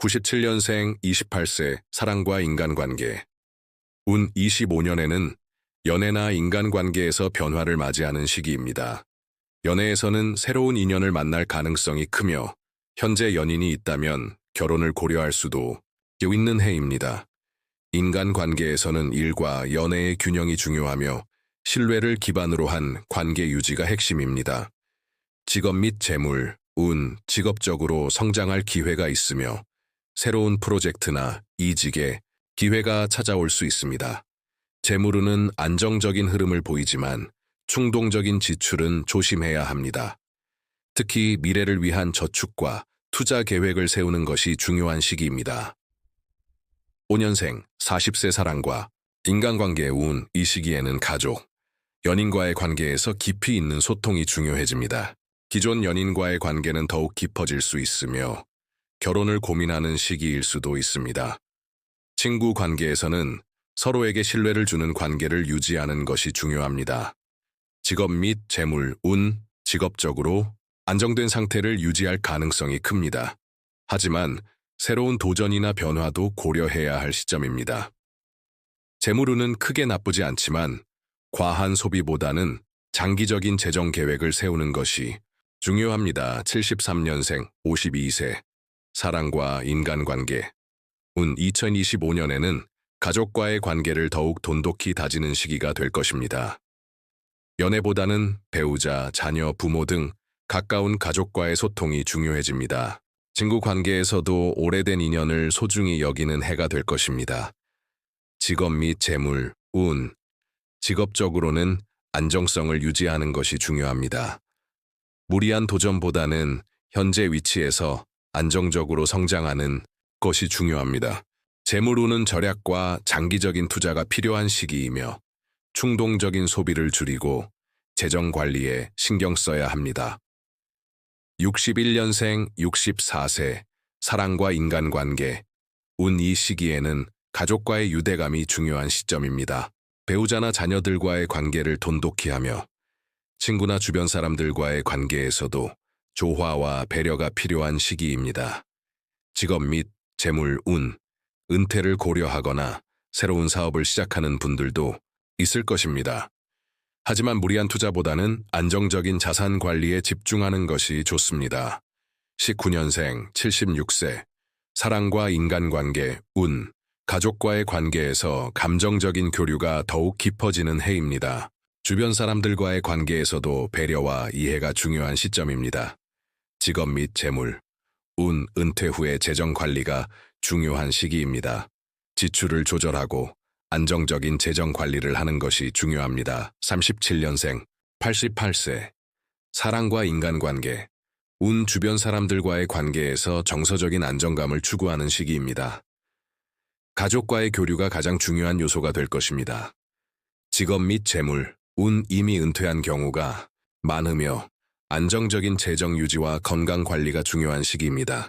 97년생 28세 사랑과 인간관계. 운 25년에는 연애나 인간관계에서 변화를 맞이하는 시기입니다. 연애에서는 새로운 인연을 만날 가능성이 크며 현재 연인이 있다면 결혼을 고려할 수도 있는 해입니다. 인간관계에서는 일과 연애의 균형이 중요하며 신뢰를 기반으로 한 관계 유지가 핵심입니다. 직업 및 재물, 운, 직업적으로 성장할 기회가 있으며 새로운 프로젝트나 이직에 기회가 찾아올 수 있습니다. 재물운은 안정적인 흐름을 보이지만 충동적인 지출은 조심해야 합니다. 특히 미래를 위한 저축과 투자 계획을 세우는 것이 중요한 시기입니다. 5년생 40세 사랑과 인간관계 운이 시기에는 가족, 연인과의 관계에서 깊이 있는 소통이 중요해집니다. 기존 연인과의 관계는 더욱 깊어질 수 있으며 결혼을 고민하는 시기일 수도 있습니다. 친구 관계에서는 서로에게 신뢰를 주는 관계를 유지하는 것이 중요합니다. 직업 및 재물, 운, 직업적으로 안정된 상태를 유지할 가능성이 큽니다. 하지만 새로운 도전이나 변화도 고려해야 할 시점입니다. 재물운은 크게 나쁘지 않지만 과한 소비보다는 장기적인 재정 계획을 세우는 것이 중요합니다. 73년생 52세 사랑과 인간관계 운 2025년에는 가족과의 관계를 더욱 돈독히 다지는 시기가 될 것입니다. 연애보다는 배우자, 자녀, 부모 등 가까운 가족과의 소통이 중요해집니다. 친구 관계에서도 오래된 인연을 소중히 여기는 해가 될 것입니다. 직업 및 재물, 운, 직업적으로는 안정성을 유지하는 것이 중요합니다. 무리한 도전보다는 현재 위치에서 안정적으로 성장하는 것이 중요합니다. 재물운은 절약과 장기적인 투자가 필요한 시기이며 충동적인 소비를 줄이고 재정 관리에 신경 써야 합니다. 61년생 64세 사랑과 인간관계 운 이 시기에는 가족과의 유대감이 중요한 시점입니다. 배우자나 자녀들과의 관계를 돈독히 하며 친구나 주변 사람들과의 관계에서도 조화와 배려가 필요한 시기입니다. 직업 및 재물, 운, 은퇴를 고려하거나 새로운 사업을 시작하는 분들도 있을 것입니다. 하지만 무리한 투자보다는 안정적인 자산 관리에 집중하는 것이 좋습니다. 19년생 76세 사랑과 인간관계, 운, 가족과의 관계에서 감정적인 교류가 더욱 깊어지는 해입니다. 주변 사람들과의 관계에서도 배려와 이해가 중요한 시점입니다. 직업 및 재물, 운, 은퇴 후의 재정 관리가 중요한 시기입니다. 지출을 조절하고 안정적인 재정 관리를 하는 것이 중요합니다. 37년생, 88세. 사랑과 인간관계, 운 주변 사람들과의 관계에서 정서적인 안정감을 추구하는 시기입니다. 가족과의 교류가 가장 중요한 요소가 될 것입니다. 직업 및 재물, 운 이미 은퇴한 경우가 많으며 안정적인 재정 유지와 건강 관리가 중요한 시기입니다.